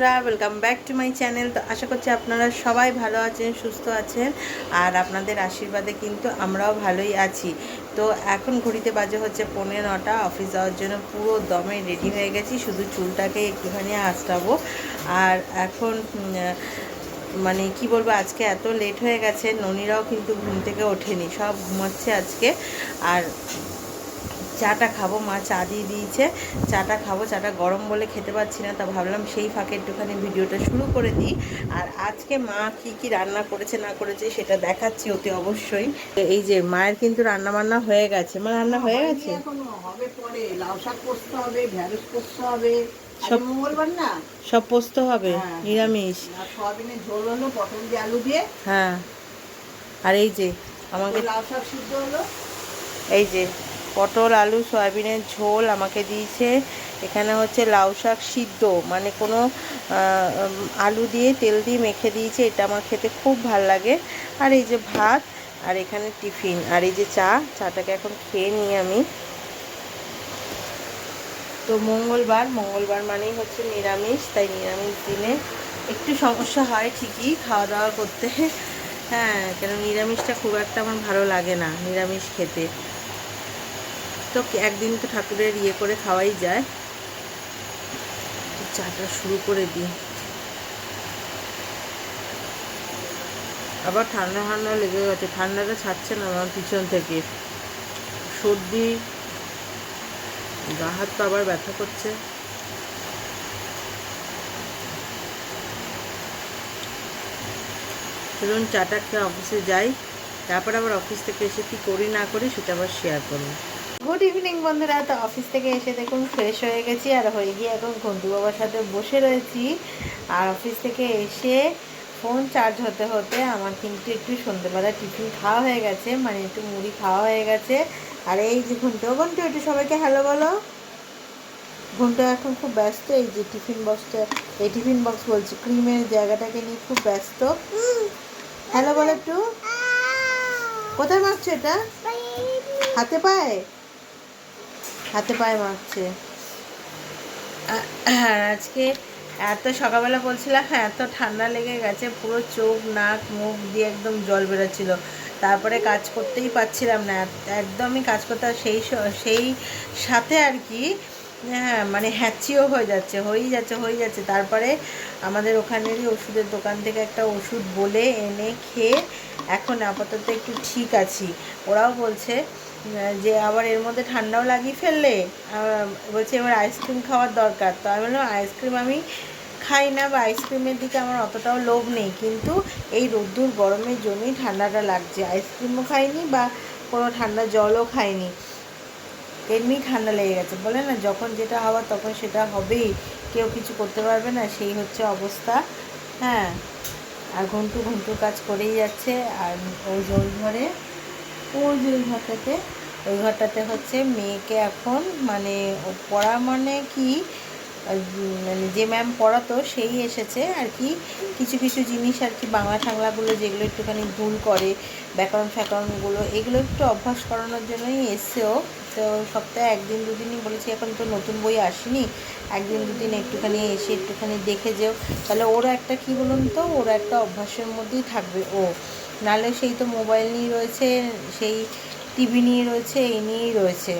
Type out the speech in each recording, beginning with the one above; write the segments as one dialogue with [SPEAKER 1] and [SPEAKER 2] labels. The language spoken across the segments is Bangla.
[SPEAKER 1] বন্ধুরা welcome back to my channel তো আশা করছি আপনারা সবাই ভালো আছেন, সুস্থ আছেন, আর আপনাদের আশীর্বাদে কিন্তু আমরাও ভালোই আছি। তো এখন ঘড়িতে বাজে হচ্ছে পনেরো নটা অফিস যাওয়ার জন্য পুরো দমে রেডি হয়ে গেছি, শুধু চুলটাকে একটুখানি আঁচড়াবো আর এখন মানে কি বলব, আজকে এত লেট হয়ে গেছে, ননিরাও কিন্তু ঘুম থেকে ওঠেনি, সব ঘুমাচ্ছে আজকে। আর চাটা খাব মা চা দিয়ে দিয়েছে। চাটা খাব চাটা গরম বলে খেতে পাচ্ছি না তা ভাবলাম সেই ফাঁকে একটুখানি ভিডিওটা শুরু করে দিই। আর আজকে মা কি কি রান্না করেছে না করেছে সেটা দেখাচ্ছি অতি অবশ্যই। এই যে মায়ের কিন্তু রান্না বান্না হয়ে গেছে। মা রান্না হয়ে গেছে?
[SPEAKER 2] এখনও হবে পরে। লাউ শাক করতে হবে ঢেঁড়স করতে হবে।
[SPEAKER 1] সব-
[SPEAKER 2] মঙ্গলবার না?
[SPEAKER 1] সব পোস্ত হবে
[SPEAKER 2] হ্যাঁ।
[SPEAKER 1] নিরামিষ।
[SPEAKER 2] আর সয়াবিনের ঝোল হলো পটল দিয়ে আলু দিয়ে।
[SPEAKER 1] হ্যাঁ। আর এই যে আমাকে
[SPEAKER 2] লাউ শাক সিদ্ধ হলো।
[SPEAKER 1] এই যে পটল, আলু, সয়াবিনের ঝোল আমাকে দিয়েছে। এখানে হচ্ছে লাউ শাক সিদ্ধ মানে কোনো আলু দিয়ে তেল দিয়ে মেখে দিয়েছে, এটা আমার খেতে খুব ভালো লাগে। আর এই যে ভাত, আর এখানে টিফিন। আর এই যে চা, চাটাকে এখন খেয়ে নিই আমি। তো মঙ্গলবার মঙ্গলবার মানেই হচ্ছে নিরামিষ, তাই নিরামিষ দিনে একটু সমস্যা হয় ঠিকই খাওয়া দাওয়া করতে। হ্যাঁ কেন নিরামিষটা খুব একটা আমার ভালো লাগে না, নিরামিষ খেতে। তো একদিন তো ঠাকুরের ইয়ে করে খাওয়াই যায়। চাটা শুরু করে দিই। আবার ঠান্ডা ঠান্ডা লেগে গেছে, ঠান্ডাটা ছাড়ছে না আমার পিছন থেকে। সর্দি, গা হাত আবার ব্যথা করছে। চাটা খেয়ে অফিসে যাই, তারপর আবার অফিস থেকে এসে কি করি না করি সেটা আবার শেয়ার করব। গুড ইভিনিং বন্ধুরা। তো অফিস থেকে এসে দেখুন ফ্রেশ হয়ে গেছি আর হয়ে গিয়ে এখন ঘন্টু বাবার সাথে বসে রয়েছি। আর অফিস থেকে এসে ফোন চার্জ হতে হতে আমার কিন্তু একটু সন্ধ্যেবেলা টিফিন খাওয়া হয়ে গেছে মানে একটু মুড়ি খাওয়া হয়ে গেছে। আর এই যে ঘন্টু ঘন্টু, একটু সবাইকে হ্যালো বলো। ঘন্টু এখন খুব ব্যস্ত, এই যে টিফিন বক্সটা এই টিফিন বক্স বলছি ক্রিমের জায়গাটাকে নিয়ে খুব ব্যস্ত। হ্যালো বলো একটু। কোথায় মাখছো এটা? হাতে পায়ে? হাতে পায়ে মারছে। আর আজকে এত সকালবেলা বলছিলাম হ্যাঁ এত ঠান্ডা লেগে গেছে, পুরো চোখ, নাক, মুখ দিয়ে একদম জল বেরোচ্ছিল। তারপরে কাজ করতেই পারছিলাম না, একদমই কাজ করতে সেই সেই সাথে আর কি হ্যাঁ মানে হ্যাচিও হয়ে যাচ্ছে, হয়েই যাচ্ছে হয়ে যাচ্ছে। তারপরে আমাদের ওখানেরই ওষুধের দোকান থেকে একটা ওষুধ বলে এনে খেয়ে এখন আপাতত একটু ঠিক আছি। ওরাও বলছে যে আবার এর মধ্যে ঠান্ডাও লাগিয়ে ফেললে বলছে এবার আইসক্রিম খাওয়ার দরকার। তো আমি বললাম আইসক্রিম আমি খাই না বা আইসক্রিমের দিকে আমার অতটাও লোভ নেই। কিন্তু এই রোদ্দুর গরমের জন্যই ঠান্ডাটা লাগছে। আইসক্রিমও খাইনি বা কোনো ঠান্ডা জলও খাইনি। এমনি ঠান্ডা লেগে গেছে। বলে না, যখন যেটা হওয়ার তখন সেটা হবেই। কেউ কিছু করতে পারবে না, সেই হচ্ছে অবস্থা। হ্যাঁ আর ঘন্টু ঘন্টুর কাজ করেই যাচ্ছে। আর ওই জল ঘরে ওই যে ওই ঘরটাতে ওই ঘরটাতে হচ্ছে মেয়েকে এখন মানে পড়া মানে কি মানে যে ম্যাম পড়াতো সেই এসেছে আর কি। কিছু কিছু জিনিস আর কি বাংলা ঠাংলাগুলো যেগুলো একটুখানি ভুল করে ব্যাকরণ ফ্যাকরণগুলো এগুলো একটু অভ্যাস করানোর জন্যই এসেও তো সপ্তাহে একদিন দুদিনই বলেছি, এখন তো নতুন বই আসেনি। একদিন দুদিন একটুখানি এসে একটুখানি দেখে যেও। তাহলে ওর একটা কি বলুন তো ওর একটা অভ্যাসের মধ্যেই থাকবে ও। নাহলে সেই তো মোবাইল নিয়ে রয়েছে, সেই টিভি নিয়ে রয়েছে, এই নিয়েই রয়েছে।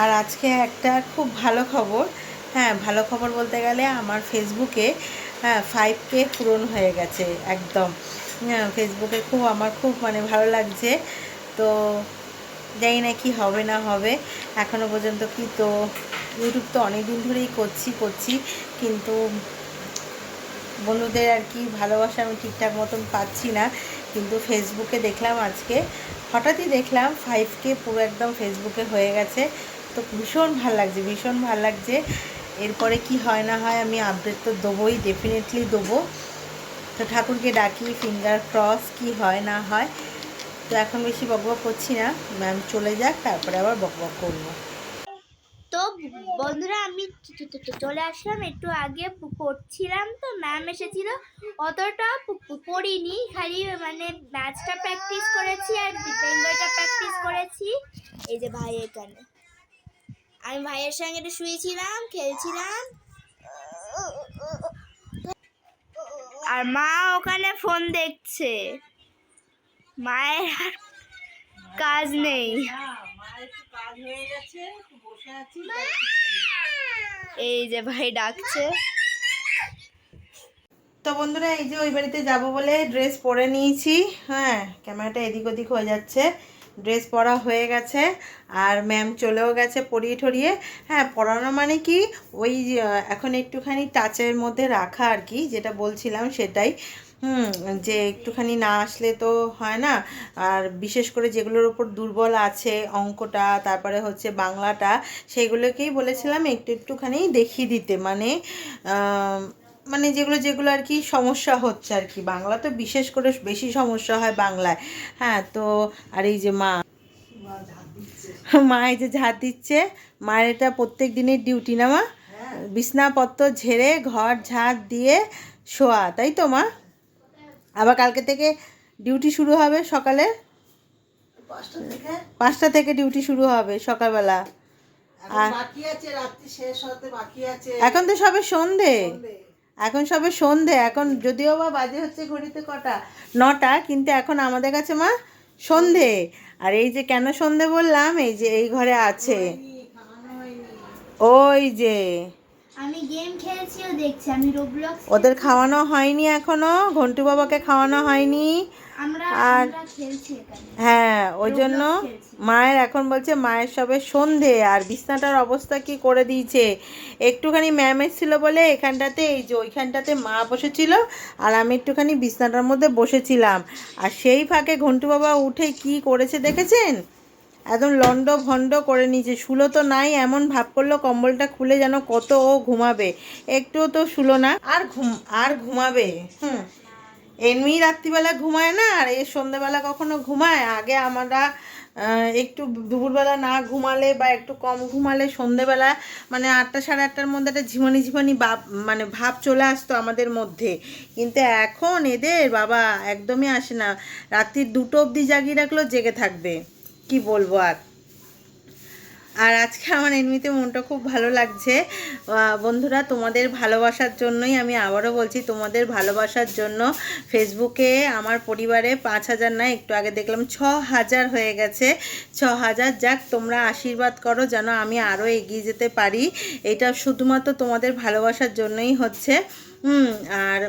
[SPEAKER 1] আর আজকে একটা খুব ভালো খবর হ্যাঁ ভালো খবর বলতে গেলে আমার ফেসবুকে হ্যাঁ ফাইভ কে পূরণ হয়ে গেছে একদম। হ্যাঁ ফেসবুকে খুব, আমার খুব মানে ভালো লাগছে। তো জানি না কি হবে না হবে। এখনও পর্যন্ত কি তো ইউটিউব তো অনেক দিন ধরেই করছি করছি। কিন্তু বন্ধুদের আর কি ভালোবাসা আমি ঠিকঠাক মতন পাচ্ছি না। কিন্তু ফেসবুকে দেখলাম আজকে, হঠাৎই দেখলাম ফাইভ কে পুরো একদম ফেসবুকে হয়ে গেছে। তো ভীষণ ভালো লাগছে, ভীষণ ভালো লাগছে। এরপরে কি হয় না হয় আমি আপডেট তো দেবোই ডেফিনেটলি দেবো। তো ঠাকুরকে ডাকি ফিঙ্গার ক্রস কি হয় না হয়। তো এখন বেশি বকবক করছি না। ম্যাম চলে যাক, তারপরে আবার বকবক করব।
[SPEAKER 3] তো বন্ধুরা, আমি চলে আসলাম। একটু আগে পড়ছিলাম তো, ম্যাম এসেছিল। অতটা পড়িনি, খালি মানে ম্যাথটা প্র্যাকটিস করেছি আর বেঙ্গলটা প্র্যাকটিস করেছি। এই যে ভাই এখানে। আমি ভাইয়ের সঙ্গে একটু শুয়েছিলাম, খেলছিলাম। আর মা ওখানে ফোন দেখছে। মায়ের আর কাজ নেই।
[SPEAKER 2] মায়ের একটু কাজ হয়ে গেছে একটু বসে আছি
[SPEAKER 3] এই যে ভাই ডাকছে।
[SPEAKER 1] তো বন্ধুরা এই যে ওই বাড়িতে যাব বলে ড্রেস পরে নিয়েছি। হ্যাঁ ক্যামেরাটা এদিক ওদিক হয়ে যাচ্ছে। ড্রেস পরা হয়ে গেছে আর ম্যাম চলেও গেছে পরিয়ে ঠরিয়ে। হ্যাঁ পড়ানো মানে কি? ওই এখন একটুখানি টাচের মধ্যে রাখা আর কি যেটা বলছিলাম সেটাই। হুম যে একটুখানি না আসলে তো হয় না। আর বিশেষ করে যেগুলোর উপর দুর্বল আছে অঙ্কটা তারপরে হচ্ছে বাংলাটা সেগুলোকেই বলেছিলাম একটু একটুখানি দেখিয়ে দিতে। মানে মানে যেগুলো যেগুলো আর কি সমস্যা হচ্ছে আর কি। বাংলা তো বিশেষ করে বেশি সমস্যা হয় বাংলায়। হ্যাঁ তো আর এই যে মা মা এই যে ঝাড় দিচ্ছে মায়ের এটা প্রত্যেক দিনের ডিউটি না মা? বিছনাপত্র ঝেড়ে ঘর ঝাড় দিয়ে শোয়া তাই তো মা? আবার কালকে থেকে ডিউটি শুরু হবে সকালে।
[SPEAKER 2] পাঁচটা থেকে?
[SPEAKER 1] ডিউটি শুরু হবে সকালবেলা।
[SPEAKER 2] এখন
[SPEAKER 1] তো সবে সন্ধে। এখন সবে সন্ধে এখন যদিও বা বাজে হচ্ছে ঘড়িতে কটা নটা কিন্তু এখন আমাদের কাছে মা সন্ধে। আর এই যে কেন সন্ধে বললাম? এই যে এই ঘরে আছে। ওই যে।
[SPEAKER 3] আমি গেম খেলছি ও দেখছি। আমি রোবলক্স
[SPEAKER 1] ওদের খাওয়ানো হয়নি এখনও। ঘন্টু বাবাকে খাওয়ানো হয়নি।
[SPEAKER 3] আমরা
[SPEAKER 1] আর-
[SPEAKER 3] খেলছি
[SPEAKER 1] হ্যাঁ ওই জন্য মায়ের এখন বলছে মায়ের সবে সন্ধে আর বিছনাটার অবস্থা কি করে দিয়েছে? একটুখানি ম্যাম এসেছিল বলে এখানটাতে এই যে ওইখানটাতে মা বসেছিল আর আমি একটুখানি বিছনাটার মধ্যে বসেছিলাম। আর সেই ফাঁকে ঘন্টু বাবা উঠে কি করেছে দেখেছেন? একদম লন্ড ভন্ড করে নিয়েছে। শুলো তো নাই, এমন ভাব করল কম্বলটা খুলে যেন কত ও ঘুমাবে। একটুও তো শুলো না, আর ঘুম, আর ঘুমাবে। হুম। এমনি রাত্রিবেলা ঘুমায় না, আর এই সন্ধ্যেবেলা কখনো ঘুমায়? আগে আমরা একটু দুপুরবেলা না ঘুমালে বা একটু কম ঘুমালে সন্ধেবেলা মানে আটটা সাড়ে আটটার মধ্যে একটা ঝিমানি ঝিমানি ভাব মানে ভাব চলে আসতো আমাদের মধ্যে। কিন্তু এখন এদের বাবা একদমই আসে না। রাত্রির দুটো অবধি জাগিয়ে রাখলেও জেগে থাকবে। কি বলব আর? আর আজকে আমার এমনিতে মনটা খুব ভালো লাগছে। বন্ধুরা, তোমাদের ভালোবাসার জন্যই আমি আবারও বলছি, তোমাদের ভালোবাসার জন্য ফেসবুকে আমার পরিবারে পাঁচ হাজার না, একটু আগে দেখলাম ছ হাজার হয়ে গেছে। ছ হাজার, যাক, তোমরা আশীর্বাদ করো যেন আমি আরও এগিয়ে যেতে পারি। এটা শুধুমাত্র তোমাদের ভালোবাসার জন্যই হচ্ছে। আর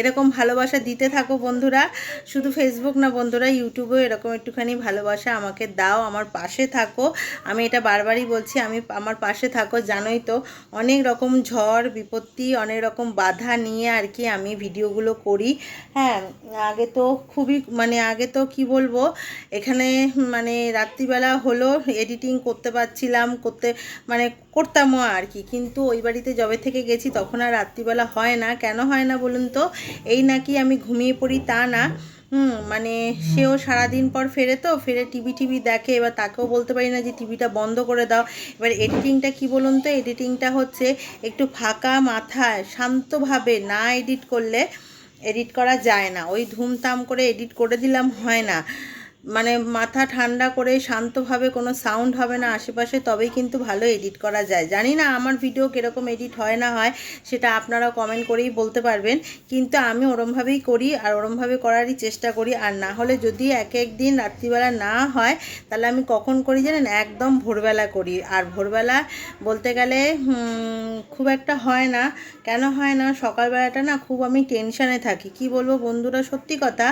[SPEAKER 1] এরকম ভালোবাসা দিতে থাকো বন্ধুরা। শুধু ফেসবুক না বন্ধুরা ইউটিউবেও এরকম একটুখানি ভালোবাসা আমাকে দাও, আমার পাশে থাকো। আমি এটা বারবারই বলছি, আমি আমার পাশে থাকো, জানোই তো, অনেক রকম ঝড়, বিপত্তি, অনেক রকম বাধা নিয়ে আর কি আমি ভিডিওগুলো করি। হ্যাঁ আগে তো খুবই মানে আগে তো কি বলব, এখানে মানে রাত্রিবেলা হলো এডিটিং করতে পারছিলাম, করতে মানে করতামও আর কি। কিন্তু ওই বাড়িতে যবে থেকে গেছি তখন আর রাত্রিবেলা হয় না। কেন হয় না বলুন তো? এই নাকি আমি ঘুমিয়ে পড়ি তা না। হুম মানে সেও সারাদিন পর ফেরে তো, ফেরে টিভি টিভি দেখে, এবার তাকেও বলতে পারি না যে টিভিটা বন্ধ করে দাও। এবার এডিটিংটা কি বলুন তো? এডিটিংটা হচ্ছে একটু ফাঁকা মাথায়, শান্তভাবে না এডিট করলে এডিট করা যায় না। ওই ধুমধাম করে এডিট করে দিলাম হয় না। মানে মাথা ঠান্ডা করে শান্তভাবে কোনো সাউন্ড হবে না আশেপাশে, তবেই কিন্তু ভালো এডিট করা যায়। জানি না আমার ভিডিও কীরকম এডিট হয় না হয়, সেটা আপনারা কমেন্ট করেই বলতে পারবেন। কিন্তু আমি ওরমভাবেই করি আর ওরমভাবে করারই চেষ্টা করি। আর না হলে যদি এক এক দিন রাত্রিবেলা না হয়, তাহলে আমি কখন করি জানেন? একদম ভোরবেলা করি। আর ভোরবেলা বলতে গেলে খুব একটা হয় না। কেন হয় না? সকালবেলাটা না খুব আমি টেনশানে থাকি। কি বলব বন্ধুরা? সত্যি কথা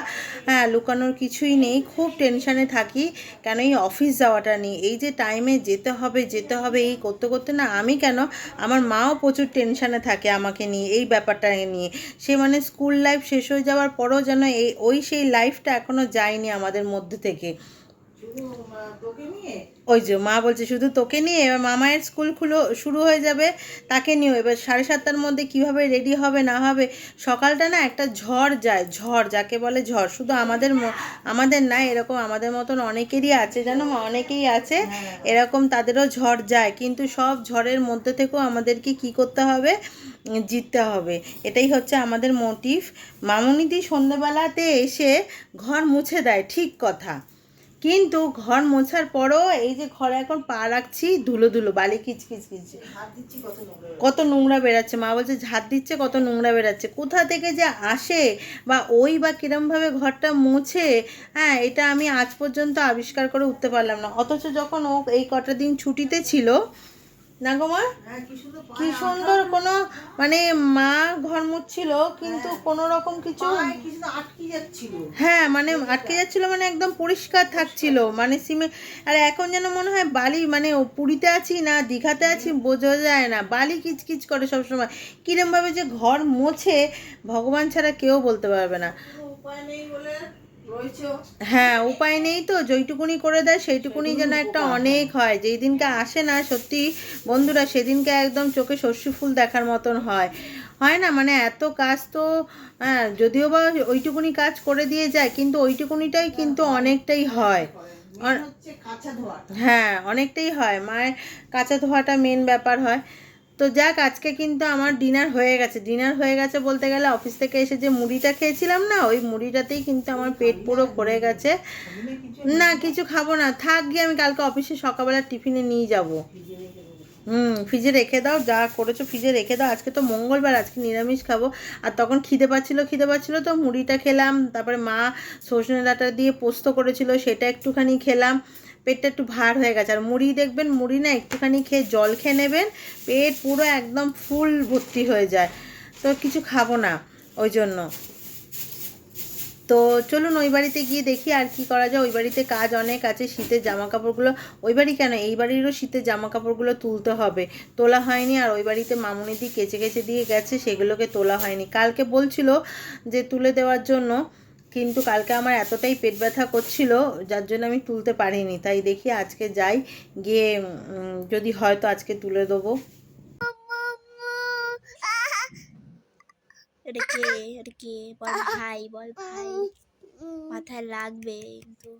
[SPEAKER 1] হ্যাঁ লুকানোর কিছুই নেই। খুব টেনশানে থাকি, কেন এই অফিস যাওয়াটা নিয়ে এই যে টাইমে যেতে হবে যেতে হবে, এই করতে করতে না আমি কেন আমার মাও প্রচুর টেনশানে থাকে আমাকে নিয়ে, এই ব্যাপারটা নিয়ে। সে মানে স্কুল লাইফ শেষ হয়ে যাওয়ার পরও যেন এই, ওই সেই লাইফটা এখনও যায়নি আমাদের মধ্যে থেকে। ওই যে মা বলছে শুধু তোকে নিয়ে এবার মামায়ের স্কুল খুলো শুরু হয়ে যাবে তাকে নিয়েও। এবার সাড়ে সাতটার মধ্যে কীভাবে রেডি হবে না হবে সকালটা না একটা ঝড় যায় ঝড় যাকে বলে ঝড়। শুধু আমাদের ম- আমাদের না এরকম আমাদের মতন অনেকেরই আছে জানো মা অনেকেই আছে এরকম তাদেরও ঝড় যায় কিন্তু সব ঝড়ের মধ্যে থেকেও আমাদেরকে কি করতে হবে জিততে হবে। এটাই হচ্ছে আমাদের মোটিভ মামুনিদি সন্ধ্যেবেলাতে এসে ঘর মুছে দেয় ঠিক কথা। কিন্তু ঘর মোছার পরও এই যে ঘরে এখন পা রাখছি ধুলো ধুলো বালি কিচকিচ কিচ
[SPEAKER 2] হাত কত নোংরা
[SPEAKER 1] বেড়াচ্ছে নোংরা বেরাচ্ছে মা বলছে ঝাড় দিচ্ছে কত নোংরা বেড়াচ্ছে কোথা থেকে যে আসে বা ওই বা কিরমভাবে ঘরটা মোছে হ্যাঁ এটা আমি আজ পর্যন্ত আবিষ্কার করে উঠতে পারলাম না। অথচ যখন ও এই কটা দিন ছুটিতে ছিল না গো মা?
[SPEAKER 2] হ্যাঁ কি সুন্দর
[SPEAKER 1] কোনো মানে মা ঘর মুছছিল কিন্তু কোনো রকম কিছু হ্যাঁ মানে আটকে যাচ্ছিল মানে একদম পরিষ্কার থাকছিল মানে সিমে আর এখন যেন মনে হয় বালি মানে পুরীতে আছি না দীঘাতে আছি বোঝা যায় না। বালি কিচকিচ করে সবসময়। কিরমভাবে যে ঘর মোছে ভগবান ছাড়া কেউ বলতে পারবে না।
[SPEAKER 2] উপায় নেই বলে
[SPEAKER 1] হ্যাঁ উপায় নেই তো যেইটুকুনি করে দেয় সেইটুকুনি যেন একটা অনেক হয়। যেই দিনকে আসে না সত্যি বন্ধুরা সেদিনকে একদম চোখে শস্য ফুল দেখার মতন হয়। হয় না? মানে এত কাজ তো হ্যাঁ যদিও বা ওইটুকুনি কাজ করে দিয়ে যায় কিন্তু ওইটুকুনিটাই কিন্তু অনেকটাই হয়।
[SPEAKER 2] হচ্ছে কাঁচা ধোয়া
[SPEAKER 1] হ্যাঁ অনেকটাই হয়। মায়ের কাঁচা ধোয়াটা মেন ব্যাপার হয়। তো যাক, আজকে কিন্তু আমার ডিনার হয়ে গেছে। ডিনার হয়ে গেছে বলতে গেলে অফিস থেকে এসে যে মুড়িটা খেয়েছিলাম না, ওই মুড়িটাতেই কিন্তু আমার পেট পুরো ভরে গেছে। না, কিছু খাব না, থাক গিয়ে আমি কালকে অফিসে সকালবেলা টিফিনে নিয়ে যাব। হুম ফ্রিজে রেখে দাও, যা করেছ ফ্রিজে রেখে দাও। আজকে তো মঙ্গলবার, আজকে নিরামিষ খাব। আর তখন খিদে পাচ্ছিল খিদে পাচ্ছিল তো মুড়িটা খেলাম। তারপরে মা সজনে ডাঁটা দিয়ে পোস্ত করেছিল, সেটা একটুখানি খেলাম। পেটটা একটু ভার হয়ে গেছে। আর মুড়ি দেখবেন, মুড়ি না একটুখানি খেয়ে জল খেয়ে নেবেন, পেট পুরো একদম ফুল ভর্তি হয়ে যায়। তো কিছু খাব না, ওই জন্য। তো চলুন ওই বাড়িতে গিয়ে দেখি আর কি করা যায়। ওই বাড়িতে কাজ অনেক আছে, শীতের জামা কাপড়গুলো ওই বাড়ি কেন? এই বাড়িরও শীতের জামা কাপড়গুলো তুলতে হবে। তোলা হয়নি আর ওই বাড়িতে মামুনি দি কেচে কেচে দিয়ে গেছে, সেগুলোকে তোলা হয়নি। কালকে বলছিল যে তুলে দেওয়ার জন্য কিন্তু কালকে আমার এতটাই পেট ব্যথা করছিল, যার জন্য আমি তুলতে পারিনি। তাই দেখি আজকে যাই, গিয়ে যদি হয় তো আজকে তুলে দেবো।
[SPEAKER 3] এটা কে? বল ভাই বল ভাই। মাথায় লাগবে কিন্তু।